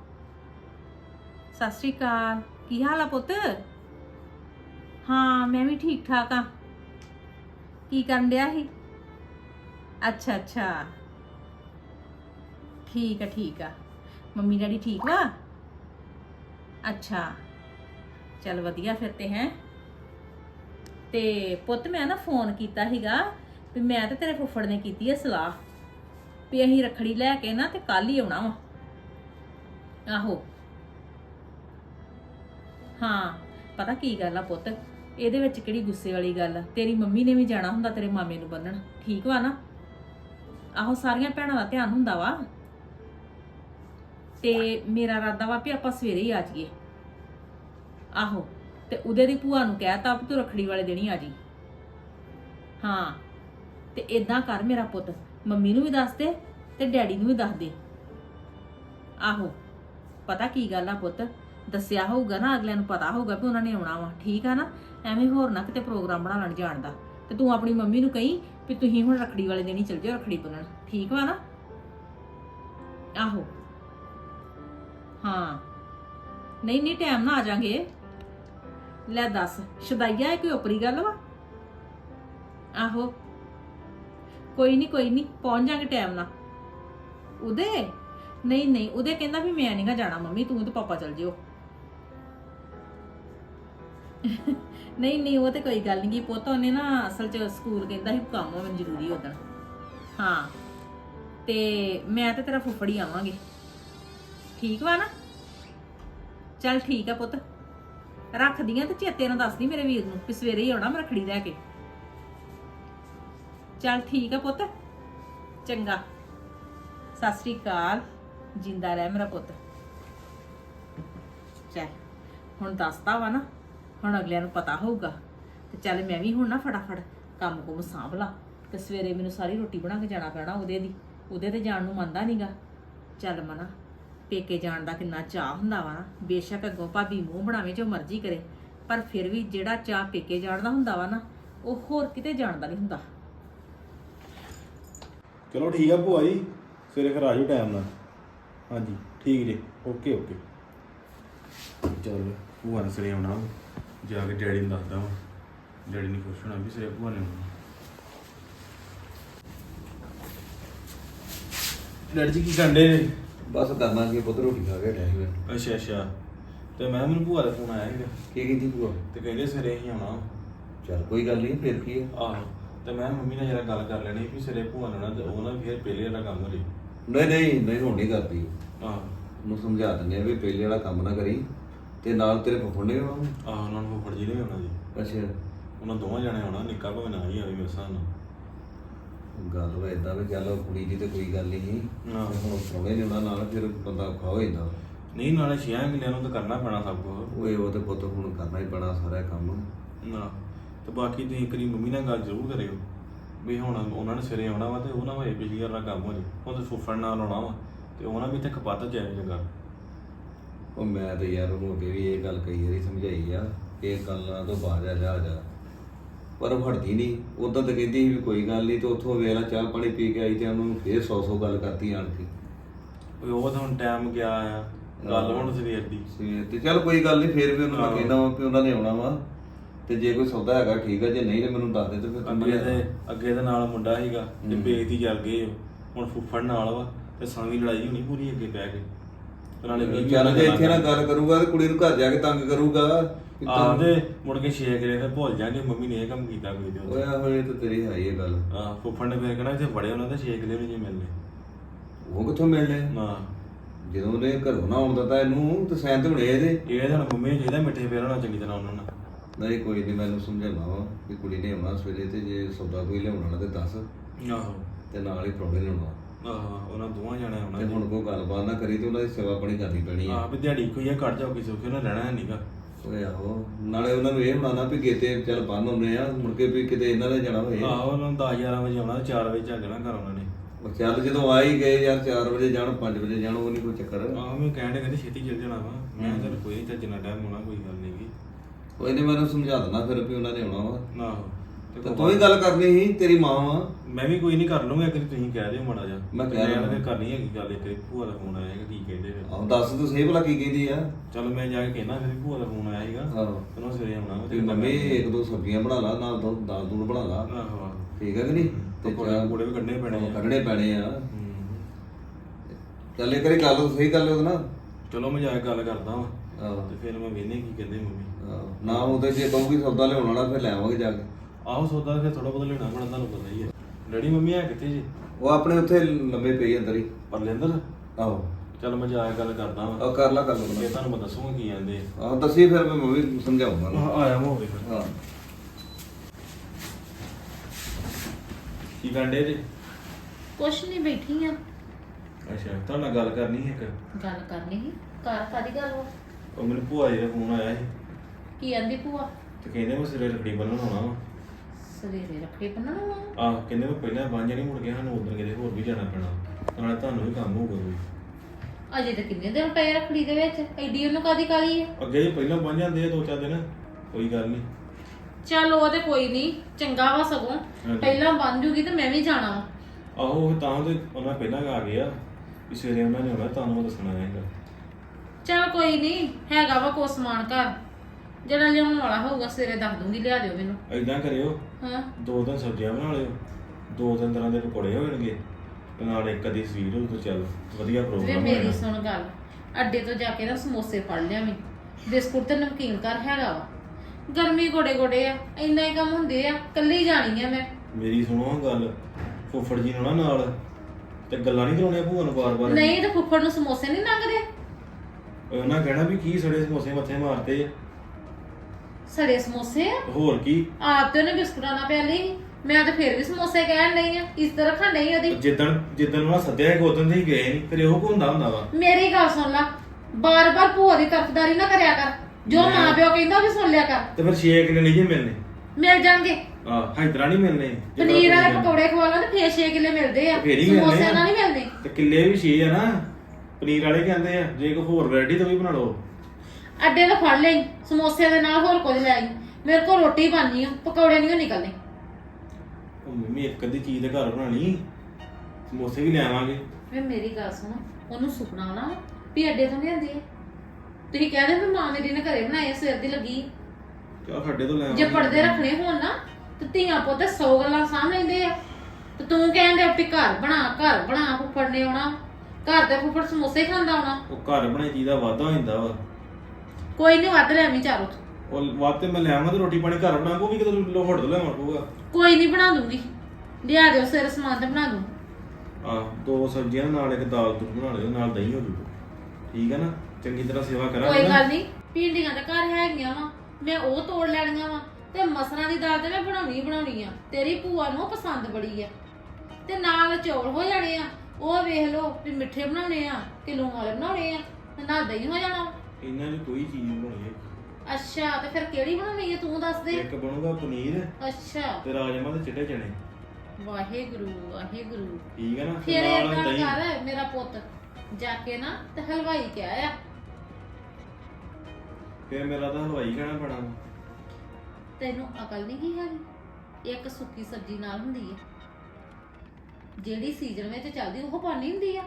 ਸਤਿ ਸ਼੍ਰੀ ਅਕਾਲ। ਕੀ ਹਾਲ ਆ ਪੁੱਤ? ਹਾਂ, ਮੈਂ ਵੀ ਠੀਕ ਠਾਕ ਆ। ਕੀ ਕਰਨ ਡਿਆ ਸੀ? ਅੱਛਾ ਅੱਛਾ। ਠੀਕ ਆ ਠੀਕ ਆ। ਮੰਮੀ ਡੈਡੀ ਠੀਕ ਵਾ? ਅੱਛਾ। ਚੱਲ ਵਧੀਆ ਫਿਰ ਤੇ ਹੈ। ਤੇ ਪੁੱਤ ਮੈਂ ਨਾ ਫੋਨ ਕੀਤਾ ਸੀਗਾ ਵੀ ਮੈਂ ਤੇ ਤੇਰੇ ਫੁੱਫੜ ਨੇ ਕੀਤੀ ਹੈ ਸਲਾਹ ਵੀ ਅਸੀਂ ਰਖੜੀ ਲੈ ਕੇ ਨਾ ਤੇ ਕੱਲ ਹੀ ਆਉਣਾ ਵਾ। ਆਹੋ। ਹਾਂ, ਪਤਾ ਕੀ ਗੱਲ ਆ ਪੁੱਤ? ਇਹਦੇ ਵਿੱਚ ਕਿਹੜੀ ਗੁੱਸੇ ਵਾਲੀ ਗੱਲ ਆ? ਤੇਰੀ ਮੰਮੀ ਨੇ ਵੀ ਜਾਣਾ ਹੁੰਦਾ, ਤੇਰੇ ਮਾਮੇ ਨੂੰ ਬੰਨਣ। ਠੀਕ ਵਾ ਨਾ? ਆਹੋ, ਸਾਰੀਆਂ ਭੈਣਾਂ ਦਾ ਧਿਆਨ ਹੁੰਦਾ ਵਾ। ਤੇ ਮੇਰਾ ਇਰਾਦਾ ਵਾ ਵੀ ਆਪਾਂ ਸਵੇਰੇ ਹੀ ਆ ਜਾਈਏ। ਆਹੋ, ਤੇ ਉਹਦੇ ਦੀ ਭੂਆ ਨੂੰ ਕਹਿਤਾ ਵੀ ਤੂੰ ਰਖੜੀ ਵਾਲੇ ਦਿਨ ਹੀ ਆ ਜੀ। ਹਾਂ, ਤੇ ਇਦਾਂ ਕਰ ਮੇਰਾ ਪੁੱਤ। ਮੰਮੀ ਨੂੰ ਵੀ ਦੱਸ ਦੇ ਤੇ ਡੈਡੀ ਨੂੰ ਵੀ ਦੱਸ ਦੇ। ਆਹੋ, ਪਤਾ ਕੀ ਗੱਲ ਆ ਪੁੱਤ? ਦੱਸਿਆ ਹੋਊਗਾ ਨਾ, ਅਗਲਿਆਂ ਨੂੰ ਪਤਾ ਹੋਊਗਾ ਵੀ ਉਹਨਾਂ ਨੇ ਆਉਣਾ ਵਾ। ਠੀਕ ਆ ਨਾ? ਐਵੇਂ ਹੋਰ ਨਾ ਕਿਤੇ ਪ੍ਰੋਗਰਾਮ ਬਣਾ ਲੈਣ ਜਾਣ ਦਾ। ਤੇ ਤੂੰ ਆਪਣੀ ਮੰਮੀ ਨੂੰ ਕਹੀਂ ਵੀ ਤੁਸੀਂ ਹੁਣ ਰਖੜੀ ਵਾਲੇ ਦਿਨ ਹੀ ਚੱਲ ਜਾਓ ਰਖੜੀ ਬੰਨਣ। ਠੀਕ ਵਾ ਨਾ? ਆਹੋ। ਹਾਂ। ਨਹੀਂ ਨਹੀਂ ਟਾਈਮ ਨਾ ਆ ਜਾਾਂਗੇ। ਲੈ ਦੱਸ, ਸ਼ਦਾਈਆ ਹੈ ਕੋਈ ਉਪਰੀ ਗੱਲ ਵਾ? ਆਹੋ। ਕੋਈ ਨਹੀਂ ਕੋਈ ਨਹੀਂ, ਪਹੁੰਚ ਜਾਾਂਗੇ ਟਾਈਮ ਨਾਲ। ਉਹਦੇ ਨਹੀਂ ਨਹੀਂ ਉਹਦੇ ਕਹਿੰਦਾ ਵੀ ਮੈਂ ਨਹੀਂਗਾ ਜਾਣਾ ਮੰਮੀ, ਤੂੰ ਤੇ ਪਾਪਾ ਚੱਲ ਜਿਓ। ਨਹੀਂ ਨਹੀਂ, ਉਹ ਤੇ ਕੋਈ ਗੱਲ ਨਹੀਂ ਪੁੱਤ, ਉਹਨੇ ਨਾ ਅਸਲ ਚ ਸਕੂਲ ਕਹਿੰਦਾ ਸੀ ਕੰਮ ਆ ਜ਼ਰੂਰੀ ਉਦੋਂ ਹਾਂ, ਤੇ ਮੈਂ ਤੇ ਤੇਰਾ ਫੁੱਫੜੀ ਆਵਾਂਗੇ। ਠੀਕ ਵਾ ਨਾ? ਚੱਲ ਠੀਕ ਆ ਪੁੱਤ। ਰੱਖਦੀਆਂ ਤੇ ਚੇਤੇ ਨਾਲ ਦੱਸਦੀ ਮੇਰੇ ਵੀਰ ਨੂੰ ਕਿ ਸਵੇਰੇ ਹੀ ਆਉਣਾ ਮੈਂ ਰੱਖੜੀ ਲੈ ਕੇ। ਚੱਲ ਠੀਕ ਆ ਪੁੱਤ। ਚੰਗਾ। ਸਤਿ ਸ੍ਰੀ ਅਕਾਲ। ਜਿੰਦਾ ਰਹਿ ਮੇਰਾ ਪੁੱਤ। ਚੱਲ, ਹੁਣ ਦੱਸਤਾ ਵਾ ਨਾ। ਹੁਣ ਅਗਲਿਆਂ ਨੂੰ ਪਤਾ ਹੋਊਗਾ। ਤੇ ਚੱਲ ਮੈਂ ਵੀ ਹੁਣ ਨਾ ਫਟਾਫਟ ਕੰਮ ਕੁਮ ਸਾਂਭ ਲਾ। ਤੇ ਸਵੇਰੇ ਮੈਨੂੰ ਸਾਰੀ ਰੋਟੀ ਬਣਾ ਕੇ ਜਾਣਾ ਪੈਣਾ ਉਹਦੇ ਦੀ। ਉਹਦੇ ਤੇ ਜਾਣ ਨੂੰ ਮੰਨਦਾ ਨਹੀਂਗਾ ਚੱਲ ਮਨਾ, ਪੇਕੇ ਜਾਣ ਦਾ ਕਿੰਨਾ ਚਾਹ ਹੁੰਦਾ ਵਾ ਨਾ। ਬੇਸ਼ੱਕ ਅੱਗੋਂ ਭਾਬੀ ਮੂੰਹ ਬਣਾਵੇ ਜੋ ਮਰਜ਼ੀ ਕਰੇ। ਪਰ ਫਿਰ ਵੀ ਜਿਹੜਾ ਚਾਹ ਪੇਕੇ ਜਾਣ ਦਾ ਹੁੰਦਾ ਵਾ ਨਾ, ਉਹ ਹੋਰ ਕਿਤੇ ਜਾਣ ਦਾ ਨਹੀਂ ਹੁੰਦਾ। ਚਲੋ ਠੀਕ ਆ ਭੂਆ ਜੀ, ਸਵੇਰੇ ਫਿਰ ਆ ਜਾਓ ਟਾਈਮ ਨਾਲ। ਹਾਂਜੀ, ਠੀਕ ਜੀ। ਓਕੇ ਓਕੇ ਚਲ ਭੂਆ ਨੇ ਸਵੇਰੇ ਆਉਣਾ ਜਾ ਕੇ ਡੈਡੀ ਨੂੰ ਦੱਸਦਾ ਵਾ। ਡੈਡੀ ਨੇ ਖੁਸ਼ ਹੋਣਾ ਵੀ ਸਵੇਰੇ ਭੂਆ ਨੇ ਆਉਣਾ ਡੈਡੀ ਜੀ ਕੀ ਕੰਡੇ ਨੇ? ਬਸ ਕਰਨਾ ਕੀ ਪੁੱਤ ਰੋਟੀ ਖਾ ਕੇ ਡੈਗ ਵੇ ਅੱਛਾ ਅੱਛਾ। ਤੇ ਮੈਂ ਮੈਨੂੰ ਭੂਆ ਦਾ ਫੋਨ ਆਇਆ ਸੀਗਾ। ਕੀ ਕੀਤੀ ਭੂਆ? ਤੇ ਕਹਿੰਦੇ ਸਵੇਰੇ ਹੀ ਆਉਣਾ ਚੱਲ ਕੋਈ ਗੱਲ ਨਹੀਂ ਫਿਰ ਕੀ ਹੈ ਆਹੋ। ਤੇ ਮੈਂ ਮੰਮੀ ਨਾਲ ਜਰਾ ਗੱਲ ਕਰ ਲੈਣੀ ਵੀ ਸਵੇਰੇ ਭੂਆ ਨੇ ਆਉਣਾ ਤੇ ਉਹ ਨਾ ਫਿਰ ਪਹਿਲੇ ਵਾਲਾ ਕੰਮ ਹੋ ਜੇ ਨਹੀਂ ਨਹੀਂ ਨਹੀਂ ਹੁਣ ਨਹੀਂ ਕਰਦੀ। ਆਹੋ। ਉਹਨੂੰ ਸਮਝਾ ਦਿੰਦੇ ਆ ਵੀ ਪਹਿਲੇ ਵਾਲਾ ਕੰਮ ਨਾ ਕਰੀ। ਤੇ ਨਾਲ ਤੇਰੇ ਫੁੱਫੜ ਨੇ ਵੀ ਆਉਣਾ ਆਹ ਉਹਨਾਂ ਨੂੰ ਫੁੱਫੜ ਜੀ ਨੇ ਵੀ ਆਉਣਾ ਜੀ। ਅੱਛਾ। ਉਹਨਾਂ ਦੋਵਾਂ ਜਣੇ ਆਉਣਾ ਨਿੱਕਾ ਭਾਵੇਂ ਨਾ ਹੀ ਆਵੇ ਮੇਰੇ ਹਿਸਾਬ ਨਾਲ। ਗੱਲ ਵਾ ਇਦਾਂ ਵੀ ਚੱਲ ਕੁੜੀ ਦੀ ਤੇ ਕੋਈ ਗੱਲ ਨਹੀਂ ਹਾਂ। ਹੁਣ ਸੋਹਣੇ ਨੇ ਉਹਨਾਂ ਨਾਲ ਫਿਰ ਬੰਦਾ ਔਖਾ ਹੋ ਜਾਂਦਾ ਨਹੀਂ ਨਾਲੇ 6 ਮਹੀਨਿਆਂ ਨੂੰ ਤਾਂ ਕਰਨਾ ਪੈਣਾ ਸਭ ਕੁਝ ਓਏ ਉਹ ਤੇ ਪੁੱਤ ਹੁਣ ਕਰਨਾ ਹੀ ਪੈਣਾ ਸਾਰਾ ਕੰਮ। ਨਾ। ਤੇ ਬਾਕੀ ਤੁਸੀਂ ਇੱਕ ਵਾਰੀ ਮੰਮੀ ਨਾਲ ਗੱਲ ਜ਼ਰੂਰ ਕਰਿਓ। ਵੀ ਹੁਣ ਉਹਨਾਂ ਨੇ ਸਵੇਰੇ ਆਉਣਾ ਵਾ ਤੇ ਉਹ ਨਾ ਹੋਏ ਪਿਛਲੀ ਵਾਰ ਨਾਲ ਕੰਮ ਹੋ ਜੇ। ਉਹ ਤੇ ਫੁੱਫੜ ਨਾਲ ਆਉਣਾ ਵਾ ਤੇ ਉਹਨਾਂ ਵੀ ਇੱਥੇ ਖਪਤ ਜਾਏ ਚੰਗਾ। ਉਹ ਮੈਂ ਤੇ ਯਾਰ ਉਹਨੂੰ ਅੱਗੇ ਵੀ ਇਹ ਗੱਲ ਕਈ ਵਾਰੀ ਸਮਝਾਈ ਆ ਕਿ ਇਹ ਗੱਲਾਂ ਤੋਂ ਬਾਹਰ ਆ ਜਾ ਆ ਜਾ। ਪਰ ਉਹ ਹਟਦੀ ਨਹੀਂ। ਉਦੋਂ ਤਾਂ ਕਹਿੰਦੀ ਸੀ ਵੀ ਕੋਈ ਗੱਲ ਨਹੀਂ ਤੇ ਉੱਥੋਂ ਵੇਲਾ ਚਾਹ ਪਾਣੀ ਪੀ ਕੇ ਆਈ ਤੇ ਉਹਨੂੰ ਫੇਰ ਸੌ ਸੌ ਗੱਲ ਕਰਤੀ ਆਣ ਕੇ। ਓਏ ਉਹ ਤਾਂ ਹੁਣ ਟਾਈਮ ਗਿਆ ਆ। ਗੱਲ ਹੁਣ ਸਵੇਰ ਦੀ। ਸਵੇਰ ਤੇ ਚੱਲ ਕੋਈ ਗੱਲ ਨਹੀਂ ਫੇਰ ਵੀ ਉਹਨਾਂ। ਨੂੰ ਕਹਿੰਦਾ ਵਾ ਵੀ ਉਹਨਾਂ ਨੇ ਆਉਣਾ ਵਾ। ਤੇ ਜੇ ਕੋਈ ਸੌਦਾ ਹੈਗਾ ਠੀਕ ਆ ਜੇ ਨਹੀਂ ਤੇ ਮੈਨੂੰ ਦੱਸ ਦੇ ਤੇ ਫਿਰ ਤੂੰ ਅੱਗੇ ਦੇ ਅੱਗੇ ਦੇ ਨਾਲ ਮੁੰਡਾ ਸੀਗਾ ਤੇ। ਬੇਇੱਜ਼ਤੀ ਚੱਲ ਗਏ ਉਹ। ਹੁਣ ਫੁੱਫੜ ਨਾਲ ਵਾ ਤੇ ਸਾਵੀਂ ਲੜਾਈ ਹੋਣੀ ਪੂਰੀ ਅੱਗੇ ਬਹਿ ਕੇ। ਉਹਨਾਂ ਨੇ ਵੀਹ ਚੱਲ ਜੇ ਵੀਹ ਇੱਥੇ ਨਾ ਗੱਲ ਕਰੂਗਾ ਤੇ ਕੁੜੀ ਨੂੰ ਘਰ ਜਾ ਕੇ ਤੰਗ ਕਰੂਗਾ ਵੀ ਤੂੰ- ਆਂਦੇ ਮੁੜ ਕੇ ਛੇ ਕਰੇ ਫਿਰ ਭੁੱਲ ਜਾਣਗੇ ਮੰਮੀ ਨੇ ਇਹ ਕੰਮ ਕੀਤਾ ਕੋਈ ਤੇ ਓਏ ਆਹੋ ਇਹ ਤਾਂ ਤੇਰੀ ਹੈ ਹੀ ਇਹ ਗੱਲ। ਆ ਫੁੱਫੜ ਨੇ ਫਿਰ ਕਹਿਣਾ ਇੱਥੇ ਬੜੇ ਉਹਨਾਂ ਦੇ ਛੇ ਕਿਲੇ ਵੀ ਨਹੀਂ ਮਿਲਨੇ ਉਹ ਕਿੱਥੋਂ ਮਿਲਣੇ? ਨਾ ਜਦੋਂ ਉਹਨੇ ਘਰੋਂ ਨਾ ਆਉਂਦਾ ਤਾਂ ਇਹਨੂੰ ਤੇ ਸੈਨ ਤੇ ਹੋਣੇ ਇਹਦੇ। ਇਹ ਤਾਂ ਮੰਮੀ ਨੂੰ ਚਾਹੀਦਾ ਮਿੱਠੇ ਫੇਰ ਹੋਣਾ ਚੰਗੀ ਤਰ੍ਹਾਂ ਉਹਨਾਂ ਨਾਲ। ਨਹੀਂ ਕੋਈ ਨਹੀਂ ਮੈਨੂੰ ਸਮਝਾਉਣਾ ਵਾ ਕਿ ਕੁੜੀ ਨੇ ਆਉਣਾ ਸਵੇਰੇ ਤੇ ਜੇ ਸੌਦਾ ਕੋਈ ਲਿਆਉਣਾ ਨਾ ਤੇ ਦੱਸ। ਆਹੋ। ਤੇ ਨਾਲ ਹੀ ਪ੍ਰੋਬਲਮ ਲਿਆਉਣਾ ਆਹ ਉਹਨਾਂ ਦੋਵਾਂ ਜਾਣਿਆਂ ਤੇ ਆਉਣਾ ਹੁਣ ਕੋਈ ਗੱਲਬਾਤ ਨਾ ਕਰੀ ਤੇ ਉਹਨਾਂ ਦੀ ਸੇਵਾ ਪਾਣੀ ਕਰਨੀ ਪੈਣੀ ਆ। ਆ ਵੀ ਦਿਹਾੜੀ ਕੋਈ ਆ ਕੱਢ ਜਾਓ ਕਿਸੇ ਉਹਨਾਂ ਰਹਿਣਾ ਨਹੀਂਗਾ ਓਏ ਆਹੋ ਨਾਲੇ ਉਹਨਾਂ ਨੂੰ ਇਹ ਬਣਾਉਣਾ ਵੀ ਗੇਤੇ ਚੱਲ ਬੰਨ ਹੁੰਦੇ ਆ ਮੁੜ ਕੇ ਵੀ ਕਿਤੇ ਇਹਨਾਂ ਨੇ ਜਾਣਾ ਹੋਏ। ਆਹੋ ਉਹਨਾਂ ਨੂੰ 10 11 ਵਜੇ ਆਉਣਾ 4 ਵਜੇ ਝਾਗਣਾ ਘਰ ਉਹਨਾਂ ਨੇ। ਉਹ ਚੱਲ ਜਦੋਂ ਆ ਹੀ ਗਏ ਯਾਰ 4 ਵਜੇ ਜਾਣ 5 ਵਜੇ ਜਾਣ ਉਹ ਨਹੀਂ ਕੋਈ ਚੱਕਰ। ਆਹ ਮੈਂ ਕਹਿਣ ਦੇ ਕਹਿੰਦੇ ਛੇਤੀ ਚੱਲ ਜਾਣਾ ਵਾ। ਮੈਂ ਕਿਹਾ ਚੱਲ ਕੋਈ ਨਹੀਂ ਚੱਲ ਜਿੰਨਾ ਟਾਈਮ ਹੋਣਾ ਕੋਈ ਗੱਲ ਨਹੀਂਗੀ ਕੋਈ ਨਹੀਂ ਮੈਨੂੰ ਸਮਝਾ ਦੇਣਾ ਫਿਰ ਵੀ ਉਹਨਾਂ ਨੇ ਆਉਣਾ ਵਾ। ਨਾ ਤੇ ਤੇ ਤੂੰ ਹੀ ਗੱਲ ਕਰਨੀ ਸੀ ਤੇਰੀ ਮਾਂ ਵਾ। ਮੈਂ ਵੀ ਕੋਈ ਨਹੀਂ ਕਰ ਲੂੰਗਾ ਇੱਕ ਵਾਰੀ ਤੁਸੀਂ ਕਹਿ ਦਿਓ ਮਾੜਾ ਜਿਹਾ। ਮੈਂ ਕਹਿ ਲਊਂਗਾ। ਫਿਰ ਕਰਨੀ ਹੈਗੀ ਗੱਲ ਇੱਕ ਵਾਰੀ ਭੂਆ ਦਾ ਫੋਨ ਆਇਆ ਹੈਗਾ ਕੀ ਕਹਿੰਦੇ ਫਿਰ ਆਹ ਦੱਸ ਤੂੰ ਸਹੀ ਭਲਾ ਕੀ ਕਹਿੰਦੀ ਆ। ਚਲ ਮੈਂ ਜਾ ਕੇ ਕਹਿਣਾ ਫਿਰ ਭੂਆ ਦਾ ਫੋਨ ਆਇਆ ਹੈਗਾ ਆਹੋ ਉਹਨਾਂ ਸਵੇਰੇ ਆਉਣਾ ਵਾ ਤੇ ਮੰਮੀ ਇੱਕ ਦੋ ਸਬਜ਼ੀਆਂ ਬਣਾ ਲਾ ਨਾਲ ਦੋ ਦਾਲ ਦੂਲ ਬਣਾ ਲਾ। ਆਹੋ। ਆਹੋ। ਠੀਕ ਹੈ ਕਿ ਨਹੀਂ? ਤੇ ਪਕੌੜੇ ਪਕੌੜੇ ਵੀ ਕੱਢਣੇ ਪੈਣੇ ਆ। ਕੱਢਣੇ ਪੈਣੇ ਆ। ਹੂੰ। ਚੱਲ ਇਹ ਕਰੀ ਗੱਲ ਸਹੀ ਕਰ ਲਿਓ ਨਾ ਚਲੋ ਮੈਂ ਜਾ ਕੇ ਗੱਲ ਕਰਦਾ ਵਾਂ। ਆਹੋ ਤੇ ਫਿਰ ਮੈਂ ਵੇਖਨੇ ਕੀ ਕਹਿੰਦੇ ਮੰਮੀ। ਆਹੋ। ਨਾ ਉਹਦੇ ਜੇ ਕਹੂਗੀ ਸੌਦਾ ਲਿਆਉਣ ਵਾਲਾ ਫਿਰ ਲੈ ਆਵਾਂਗੇ ਜਾ ਕੇ। ਆਹੋ ਸੌਦਾ ਫਿਰ ਥੋੜਾ ਬਹੁਤਾ ਲੈਣਾ ਪੈਣਾ ਤੁਹਾਨੂੰ ਪਤਾ ਹੀ ਹੈ। ਡੈਡੀ ਮੰਮੀ ਹੈ ਕਿੱਥੇ ਜੀ? ਉਹ ਆਪਣੇ ਉੱਥੇ ਲੰਮੇ ਪਈ ਅੰਦਰ ਹੀ। ਪਰਲਿੰਦਰ ਆਹੋ। ਚਲ ਮੈਂ ਜਾ ਕੇ ਗੱਲ ਕਰਦਾ ਵਾਂ। ਉਹ ਕਰ ਲਾ ਗੱਲ ਇਹ ਤੁਹਾਨੂੰ ਮੈਂ ਦੱਸੂਗਾ ਕੀ ਕਹਿੰਦੇ ਆਹੋ ਦੱਸੀ ਫਿਰ ਮੈਂ ਮੰਮੀ ਸਮਝਾਉਂਗਾ। ਆ ਆਇਆ ਮੈਂ ਹੋਵੇ ਫਿਰ। ਹਾਂ। ਕੀ ਕਹਿੰਦੇ ਜੀ? ਕੁਛ ਨਹੀਂ ਬੈਠੀ ਆ। ਅੱਛਾ ਤੁਹਾਡੇ ਨਾਲ ਗੱਲ ਕਰਨੀ ਹੈ ਇੱਕ। ਗੱਲ ਕਰਨੀ ਸੀ? ਘਰ ਕਾਦੀ ਗੱਲ ਵਾ? ਉਹ ਮੈਨੂੰ ਭੂਆ ਜੀ ਦਾ ਫੋਨ ਆਇਆ ਸੀ। ਕੀ ਆਂਦੀ ਭੂਆ? ਤੇ ਕਹਿੰਦੇ ਮੈਂ ਸਿਰੇ ਰੱਖੜੀ ਬੰਨਣ ਆਉਣਾ ਵਾ। ਸਵੇਰੇ ਰੱਖੜੀ ਬੰਨਣ ਵਾ ਆਹ ਕਹਿੰਦੇ ਮੈਂ ਪਹਿਲਾਂ ਬੰਨ ਜਾਣੀ ਮੁੜ ਸਾਨੂੰ ਕਿਤੇ ਹੋਰ ਵੀ ਜਾਣਾ ਪੈਣਾ। ਨਾਲੇ ਤੁਹਾਨੂੰ ਵੀ ਕੰਮ ਹੋਊਗਾ ਕੋਈ। ਅਜੇ ਤਾਂ ਕਿੰਨੇ ਦਿਨ ਪਏ ਰੱਖੜੀ ਦੇ ਵਿੱਚ? ਐਡੀ ਉਹਨੂੰ ਕਾਦੀ ਕਾਲੀ ਆ? ਅੱਗੇ ਜੀ ਪਹਿਲਾਂ ਬੰਨ ਜਾਂਦੇ ਆ ਦੋ ਚਾਰ ਦਿਨ ਕੋਈ ਗੱਲ ਨਹੀਂ। ਚੱਲ ਉਹ ਤੇ ਕੋਈ ਨਹੀਂ ਚੰਗਾ ਵਾ ਸਗੋਂ। ਹਾਂਜੀ। ਪਹਿਲਾਂ ਬਣ ਜੂਗੀ ਤੇ ਮੈਂ ਵੀ ਜਾਣਾ ਵਾ। ਆਹੋ ਉਹ ਤਾਂ ਤੇ ਉਹਨਾਂ ਪਹਿਲਾਂ ਆ ਗਏ ਆ ਵੀ ਸਵੇਰੇ ਉਹਨਾਂ ਨੇ ਆਉਣਾ ਤੁਹਾਨੂੰ ਉਹ ਦੱਸਣਾ ਹੈਗਾ। ਚੱਲ ਕੋਈ ਨਹੀਂ ਹੈਗਾ ਵਾ ਕੋ ਸਮਾਨ ਘਰ। ਜਿਹੜਾ ਲਿਆਉਣ ਵਾਲਾ ਹੋਊਗਾ ਸਵੇਰੇ ਦੱਸ ਦੂੰਗੀ ਲਿਆ ਦਿਓ ਮੈਨੂੰ। ਐਦਾਂ ਕਰਿਓ ਹਾਂ। ਦੋ ਦਿਨ ਸਬਜ਼ੀਆਂ ਬਣਾ ਲਿਓ ਦੋ ਤਿੰਨ ਤਰ੍ਹਾਂ ਦੇ ਪਕੌੜੇ ਹੋ ਜਾਣਗੇ ਤੇ ਨਾਲ ਇੱਕ ਅੱਧੀ ਸਵੀਟ ਹੋ ਤਾਂ ਚੱਲ ਵਧੀਆ ਵੇ ਪ੍ਰੋਗਰਾਮ ਮੇਰੀ ਸੁਣ ਗੱਲ ਅੱਡੇ ਤੋਂ ਜਾ ਕੇ ਨਾ ਸਮੋਸੇ ਫੜ ਲਿਆਵੀਂ ਬਿਸਕੁਟ ਤੇ ਨਮਕੀਨ ਘਰ ਹੈਗਾ ਵਾ। ਗਰਮੀ ਗੋੜੇ ਗੋੜੇ ਆ ਇੰਨਾ ਹੀ ਕੰਮ ਹੁੰਦੇ ਆ ਕੱਲੀ ਜਾਣੀ ਆ ਮੈਂ। ਮੇਰੀ ਸੁਣੋ ਗੱਲ ਫੁੱਫੜ ਜੀ ਨੂੰ ਨਾ ਨਾਲ ਤੇ ਗੱਲਾਂ ਨਹੀਂ ਕਰਾਉਣੀਆਂ ਭੂਆ ਨੂੰ ਬਾਰ-ਬਾਰ ਨਹੀਂ ਤੇ ਫੁੱਫੜ ਨੂੰ ਸਮੋਸੇ ਨਹੀਂ ਉਹ ਉਹਨਾਂ ਕਹਿਣਾ ਵੀ ਕੀ ਸੜੇ ਸਮੋਸੇ ਮੱਥੇ ਮਾਰਦੇ ਆ? ਸੜੇ ਸਮੋਸੇ ਆ। ਹੋਰ ਕੀ? ਆਪ ਤੇ ਉਹਨੇ ਬਿਸਕੁਟਾਂ ਨਾਲ ਪਿਆਲੀ ਸੀ। ਮੈਂ ਤਾਂ ਫੇਰ ਵੀ ਸਮੋਸੇ ਕਹਿਣ ਨਹੀਂ ਆ। ਇਸ ਤਰ੍ਹਾਂ ਰੱਖਣ ਨਹੀਂ ਉਹਦੀ। ਜਿੱਦਣ ਜਿੱਦਣ ਉਹਨਾਂ ਸੱਦਿਆ ਸੀ ਉਦੋਂ ਦੇ ਹੀ ਗਏ ਨਹੀਂ। ਫਿਰ ਉਹ ਕੋ ਹੁੰਦਾ ਹੁੰਦਾ ਵਾ। ਮੇਰੀ ਗੱਲ ਸੁਣ ਲੈ। ਬਾਰ-ਬਾਰ ਭੂਆ ਦੀ ਤਰਫਦਾਰੀ ਨਾ ਕਰਿਆ ਕਰ। ਜੋ ਮੈਂ- ਮਾਂ ਪਿਓ ਕਹਿੰਦਾ ਉਹ ਵੀ ਸੁਣ ਲਿਆ ਕਰ। ਤੇ ਫਿਰ ਛੇ ਕਿਲੇ ਨਹੀਂ ਜੇ ਮਿਲਨੇ ਮਿਲ ਜਾਣਗੇ। ਆ ਹੈਦਰਾ ਨਹੀਂ ਮਿਲਨੇ ਜੇ ਪਨੀਰ ਵਾਲੇ। ਪਕੌੜੇ ਖਵਾ ਲਾਂ ਤੇ ਫੇਰ 6 ਕਿੱਲੇ ਮਿਲਦੇ ਆ। ਫੇਰ ਹੀ ਸਮੋਸੇ। ਨਾਲ ਨਹੀਂ ਮਿਲਦੇ ਤੇ ਕਿੱਲੇ ਵੀ ਛੇ ਆ ਨਾ। ਪਨੀਰ ਵਾਲੇ ਕਹਿੰਦੇ ਆ ਜੇ ਕੋਈ ਹੋਰ ਵੈਰਾਈਟੀ ਤਾਂ ਵੀ ਬਣਾ ਲਓ। ਅੱਡੇ ਤੋਂ ਫੜ ਲਈ ਸਮੋਸੇ ਦੇ ਨਾਲ ਹੋਰ ਕੁਝ ਲੈ ਆਈ। ਮੇਰੇ ਕੋਲ ਰੋਟੀ ਬਣਨੀ ਆ ਪਕੌੜੇ ਨਹੀਂ ਨਿਕਲਨੇ ਉਹ ਮੰਮੀ ਇੱਕ ਅੱਧੀ ਚੀਜ਼ ਦੇ ਘਰ ਬਣਾਣੀ ਸਮੋਸੇ ਵੀ ਲੈ ਆਵਾਂਗੇ। ਵੇ ਮੇਰੀ ਗੱਲ ਸੁਣ ਉਹਨੂੰ ਸੁਪਨਾ ਆਉਣਾ ਵੀ ਅੱਡੇ ਤੋਂ ਲਿਆਂਦੀ ਆ ਤੁਸੀਂ ਕਹਿੰਦੇ ਵੀ ਮਾਂ ਮੇਰੀ ਨੇ ਘਰੇ ਬਣਾਏ ਆ, ਦੀ ਲੱਗੀ। ਚਾ ਸਾਡੇ ਤੋਂ ਲੈ ਜੇ ਆਵਾਂਗੇ। ਪਰਦੇ ਰੱਖਣੇ ਹੋਣ ਨਾ ਤੇ ਧੀਆਂ ਪੁੱਤ 100 ਗੱਲਾਂ ਸਾਂਭ ਲੈਂਦੇ ਆ। ਤੇ ਤੂੰ ਕਹਿੰਦੇ ਵੀ ਘਰ ਬਣਾ ਘਰ ਬਣਾ ਫੁੱਫੜ ਨੇ ਆਉਣਾ। ਘਰ ਦੇ ਫੁੱਫੜ ਸਮੋਸੇ ਖਾਂਦਾ ਆਉਣਾ ਉਹ ਘਰ ਬਣਾਈ ਚੀਜ਼ ਦਾ ਵਾਧਾ ਹੋ ਜਾਂਦਾ ਵਾ। ਕੋਈ ਨਹੀਂ ਵੱਧ ਲੈਵੀਂ ਚਾਰੋ ਤੋਂ। ਉਹ ਵਾਤੇ ਮੈਂ ਲੈ ਆਵਾਂ ਤੇ ਰੋਟੀ ਪਾਣੀ ਘਰ ਬਣਾ ਕੋ ਵੀ ਕਿਤੇ ਲੋ ਹੋੜ ਤੋਂ ਲਿਆਵਾਂ ਪਊਗਾ ਕੋਈ ਨਹੀਂ ਬਣਾ ਦੂੰਗੀ। ਲਿਆ ਦਿਓ ਸਵੇਰੇ ਸਮਾਨ ਤੇ ਬਣਾ ਦੂੰ। ਆ ਦੋ ਸਬਜ਼ੀਆਂ ਨਾਲ ਇੱਕ ਦਾਲ ਦੂਲ ਬਣਾ ਲਿਓ ਨਾਲ ਦਹੀਂ ਹੋ ਜੂਗਾ ਠੀਕ ਹੈ ਨਾ? ਚੰਗੀ ਤਰ੍ਹਾਂ ਸੇਵਾ ਕਰਾਂਗੇ ਕੋਈ ਨਾ ਗੱਲ ਨਹੀਂ ਭਿੰਡੀਆਂ ਤਾਂ ਘਰ ਹੈਗੀਆਂ ਵਾ। ਮੈਂ ਉਹ ਤੋੜ ਲੈਣੀਆਂ ਵਾ। ਤੇ ਮਸਰਾਂ ਦੀ ਦਾਲ ਤੇ ਮੈਂ ਬਣਾਉਣੀ ਹੀ ਬਣਾਉਣੀ ਆ। ਤੇਰੀ ਭੂਆ ਨੂੰ ਉਹ ਪਸੰਦ ਬੜੀ ਆ। ਤੇ ਨਾਲ ਚੌਲ ਹੋ ਜਾਣੇ ਆ। ਉਹ ਵੇਖ ਲਓ ਵੀ ਮਿੱਠੇ ਬਣਾਉਣੇ ਆ ਕਿ ਲੂਣ ਵਾਲੇ ਬਣਾਉਣੇ ਆ। ਤੇ ਨਾਲ ਦਹੀਂ ਹੋ ਜਾਣਾ ਇਹਨਾਂ 'ਚ ਕੋਈ ਚੀਜ਼ ਬਣਾਉਣੀ ਅੱਛਾ ਤੇ ਫਿਰ ਕਿਹੜੀ ਬਣਾਉਣੀ ਆ? ਤੂੰ ਦੱਸ ਦੇ। ਇੱਕ ਬਣੂਗਾ ਪਨੀਰ। ਅੱਛਾ। ਤੇ ਰਾਜਮਾ ਤੇ ਚਿੱਟੇ ਚਣੇ ਵਾਹਿਗੁਰੂ ਵਾਹਿਗੁਰੂ। ਠੀਕ ਹੈ ਨਾ ਫਿਰ ਏਦਾਂ ਦਹੀਂ। ਕਰ ਮੇਰਾ ਪੁੱਤ ਜਾ ਕੇ ਨਾ ਤੇ ਹਲਵਾਈ ਕਿਹਾ ਆ। ਫਿਰ ਮੇਰਾ ਤਾਂ ਹਲਵਾਈ ਕਹਿਣਾ ਪੈਣਾ ਵਾ। ਤੈਨੂੰ ਅਕਲ ਨਹੀਂ ਕੀ ਹੈਗੀ? ਇੱਕ ਸੁੱਕੀ ਸਬਜ਼ੀ ਨਾਲ ਹੁੰਦੀ ਆ। ਜਿਹੜੀ ਸੀਜ਼ਨ ਵਿੱਚ ਚੱਲਦੀ ਉਹ ਪਾਣੀ ਹੁੰਦੀ ਆ?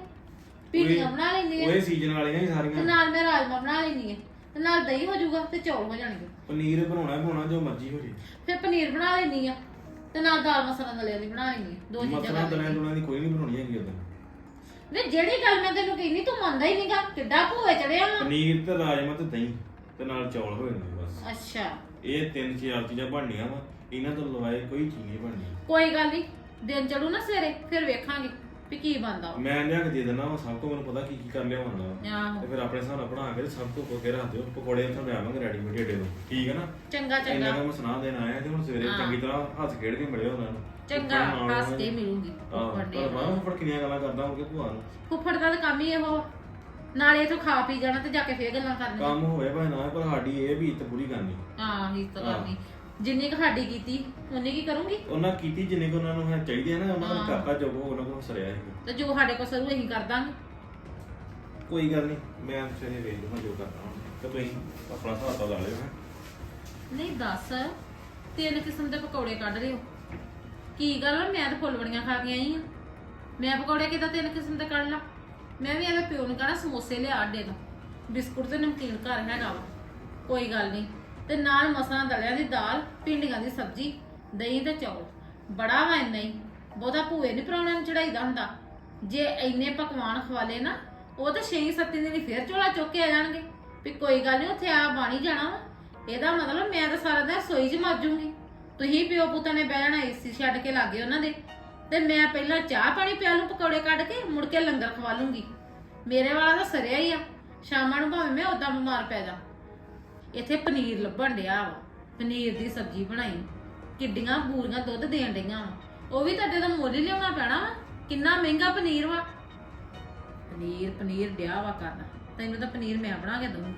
ਭਿੰਡੀਆਂ ਬਣਾ ਲੈਂਦੀ ਆ ਉਹ ਸੀਜ਼ਨ ਵਾਲੀਆਂ ਹੀ ਤੇ ਸਾਰੀਆਂ ਨਾਲ ਮੈਂ ਰਾਜਮਾ ਬਣਾ ਲੈਂਦੀ ਆ ਤੇ ਨਾਲ ਦਹੀਂ ਹੋ ਜਾਊਗਾ ਤੇ ਚੌਲ ਹੋ ਜਾਣਗੇ। ਪਨੀਰ ਬਣਾਉਣਾ ਬਣਾਉਣਾ ਜੋ ਮਰਜ਼ੀ ਹੋ ਜੇ। ਫਿਰ ਪਨੀਰ ਬਣਾ ਲੈਂਦੀ ਆ ਤੇ ਨਾਲ ਦਾਲ ਮਸਾਲਾ ਦਲਿਆ ਦੀ ਬਣਾ ਲੈਂਦੀ ਆ ਦੋ ਚੀਜ਼ਾਂ ਮਸਲਾ ਕਰ ਦਲਾਂ ਲੈਂਦੀ ਦੁਲਾਂ ਦੀ ਕੋਈ ਨਹੀਂ ਬਣਾਉਣੀ ਹੈਗੀ ਉਦੋਂ ਵੇ ਜਿਹੜੀ ਗੱਲ ਮੈਂ ਤੈਨੂੰ ਕਹਿੰਦੀ ਤੂੰ ਮੰਨਦਾ ਹੀ ਨਹੀਂਗਾ ਕਿੱਡਾ ਭੂਏ ਚੜਿਆ ਵਾ। ਪਨੀਰ ਤੇ ਰਾਜਮਾ ਤੇ ਦਹੀਂ ਤੇ ਨਾਲ ਚੌਲ ਹੋ ਜਾਂਦੇ ਬਸ। ਅੱਛਾ। ਇਹ ਤਿੰਨ ਚਾਰ ਚੀਜ਼ਾਂ ਬਣਨੀਆਂ ਵਾ। ਇਹਨਾਂ ਤੋਂ ਲਵਾਏ ਕੋਈ ਚੀਜ਼ ਨਹੀਂ ਬਣਨੀ। ਕੋਈ ਗੱਲ ਨਹੀਂ ਦਿਨ ਚੜੂ ਨਾ ਸਵੇਰੇ ਫਿਰ ਵੇਖਾਂਗੇ। ਵੀ ਕੀ ਬਣਦਾ ਵਾ। ਮੈਂ ਲਿਆ ਕੇ ਦੇ ਦਿੰਦਾ ਵਾ ਸਭ ਤੋਂ ਮੈਨੂੰ ਪਤਾ ਕੀ ਕੀ ਕਰ ਲਿਆ ਆਹੋ। ਤੇ ਫਿਰ ਆਪਣੇ ਹਿਸਾਬ ਨਾਲ ਬਣਾ ਕੇ ਸਭ ਤੋਂ ਕੋਕੇ ਰੱਖ ਦਿਓ ਪਕੌੜੇ ਉੱਥੋਂ ਲੈ ਆਵਾਂਗੇ ਰੈਡੀਮੇਡ ਢੇਡੇ ਤੋਂ। ਠੀਕ ਹੈ ਨਾ? ਚੰਗਾ ਚੰਗਾ। ਕੁ ਮੈਂ ਸੁਣਾ ਦੇਣ ਆਇਆ ਤੇ ਹੁਣ ਸਵੇਰੇ ਹਾਂ। ਚੰਗੀ ਤਰ੍ਹਾਂ ਹੱਸ ਖੇਡ ਕੇ ਮਿਲਿਆ ਉਹਨਾਂ ਨੂੰ। ਚੰਗਾ ਹੱਸ ਕੇ ਮਿਲੂਗੀ। ਫੁੱਫੜ ਨੇ। ਪਰ ਮਾਂ ਕਿੰਨੀਆਂ ਗੱਲਾਂ ਕਰਦਾ ਹੋਊਗਾ ਭੂਆ ਨੂੰ। ਫੁੱਫੜ ਦਾ ਤਾਂ ਕੰਮ ਹੀ ਇਹੋ ਨਾਲੇ ਇਥੋਂ ਖਾ ਪੀ ਜਾਣਾ ਤੇ ਜਾ ਕੇ ਫੇਰ ਗੱਲਾਂ ਕਰਨੀਆਂ। ਕੰਮ ਹੋਵੇ ਭਾਵੇਂ ਨਾ ਪਰ ਸਾਡੀ ਇਹ ਵੀ ਇੱਜ਼ਤ ਪੂਰੀ ਕਰਨੀ। ਹਾਂ ਹੀ ਤਾਂ ਹਾਂ। ਕਰਨੀ। ਜਿੰਨੀ ਕੁ ਸਾਡੀ ਕੀਤੀ ਉਨੀ ਕੀ ਕਰੂੰਗੀ? ਉਹਨਾਂ ਕੀਤੀ ਜਿੰਨੇ ਕੋ ਉਹਨਾਂ ਨੂੰ ਹੈ ਚਾਹੀਦੇ ਆ ਨਾ ਉਹਨਾਂ ਨੇ ਹਾਂ। ਕਰਤਾ ਜੋ ਉਹਨਾਂ ਕੋਲ ਸਰਿਆ ਸੀ। ਤੇ ਜੋ ਸਾਡੇ ਕੋਲ ਸਰੂ ਅਸੀਂ ਕਰ ਦਾਂਗੇ। ਕੋਈ ਗੱਲ ਨਹੀਂ ਮੈਂ ਸਵੇਰੇ ਵੇਖ ਲਵਾਂ ਜੋ ਕਰਨਾ ਹੁਣ ਤੇ ਤੁਸੀਂ ਆਪਣਾ ਹਿਸਾਬ ਤਾਂ ਲਾ ਲਿਓ ਹੈਂ। ਨਹੀਂ ਦੱਸ ਤਿੰਨ ਕਿਸਮ ਦੇ ਪਕੌੜੇ ਕੱਢ ਰਹੇ ਹੋ। ਕੀ ਗੱਲ ਆ, ਮੈਂ ਤਾਂ ਫੁੱਲਵੜੀਆਂ ਖਾ ਕੇ ਆਈ ਆ। ਮੈਂ ਪਕੌੜੇ ਕਿਦਾਂ ਤਿੰਨ ਕਿਸਮ ਦੇ ਕੱਢ ਲਾਂ? ਮੈਂ ਵੀ ਇਹਦੇ ਪਿਓ ਨੂੰ ਕਹਣਾ ਸਮੋਸੇ ਲਿਆ ਅੱਡੇ ਤੋਂ। ਬਿਸਕੁਟ ਤੇ ਨਮਕੀਨ ਘਰ ਹੈਗਾ ਵਾ। ਕੋਈ ਗੱਲ ਨਹੀਂ। ਤੇ ਨਾਲ ਮਸਾਂ ਦਲਿਆਂ ਦੀ ਦਾਲ, ਭਿੰਡੀਆਂ ਦੀ ਸਬਜ਼ੀ, ਦਹੀਂ ਤੇ ਚੌਲ। ਬੜਾ ਵਾ ਇੰਨਾ ਹੀ। ਬਹੁਤਾ ਭੂਏ ਨਹੀਂ ਪਰਾਉਣਾ ਨੂੰ ਚੜਾਈਦਾ ਹੁੰਦਾ। ਜੇ ਇੰਨੇ ਪਕਵਾਨ ਖਵਾਲੇ ਨਾ, ਉਹ ਤਾਂ 6-7 ਦਿਨ ਹੀ ਫੇਰ ਝੋਲਾ ਚੁੱਕ ਕੇ ਆ ਜਾਣਗੇ। ਵੀ ਕੋਈ ਗੱਲ ਨਹੀਂ ਉੱਥੇ ਆ ਬਾਣੀ ਜਾਣਾ ਵਾ। ਇਹਦਾ ਮਤਲਬ ਮੈਂ ਤਾਂ ਸਾਰਾ ਦਿਨ ਸੋਈ 'ਚ ਮਰ ਜੂੰਗੀ। ਤੁਸੀਂ ਪਿਓ ਪੁੱਤਾਂ ਨੇ ਬਹਿ ਜਾਣਾ ਏਸੀ ਛੱਡ ਕੇ ਲਾਗੇ ਉਹਨਾਂ ਦੇ। ਤੇ ਮੈਂ ਪਹਿਲਾਂ ਚਾਹ ਪਾਣੀ ਪਿਆ ਲੂੰ, ਪਕੌੜੇ ਕੱਢ ਕੇ, ਮੁੜ ਕੇ ਲੰਗਰ ਖਵਾ ਲੂੰਗੀ। ਮੇਰੇ ਵਾਲਾ ਤਾਂ ਸਰਿਆ ਹੀ ਆ। ਸ਼ਾਮਾਂ ਨੂੰ ਭਾਵੇਂ ਮੈਂ ਉਦਾਂ ਬਿਮਾਰ ਪੈ ਜਾ। ਇੱਥੇ ਪਨੀਰ ਲੱਭਣ ਡਿਆ ਵਾ, ਪਨੀਰ ਦੀ ਸਬਜ਼ੀ ਬਣਾਈ। ਕਿੱਡੀਆਂ ਬੂਰੀਆਂ ਦੁੱਧ ਦੇਣ ਡਈਆਂ ਵਾ। ਉਹ ਵੀ ਤੁਹਾਡੇ ਦਾ ਮੁੱਲ ਹੀ ਲਿਆਉਣਾ ਪੈਣਾ ਵਾ। ਕਿੰਨਾ ਮਹਿੰਗਾ ਪਨੀਰ ਵਾ? ਪਨੀਰ ਪਨੀਰ ਡਿਆ ਵਾ ਕਰਨਾ। ਤੈਨੂੰ ਤਾਂ ਪਨੀਰ ਮੈਂ ਬਣਾ ਕੇ ਦਊਂ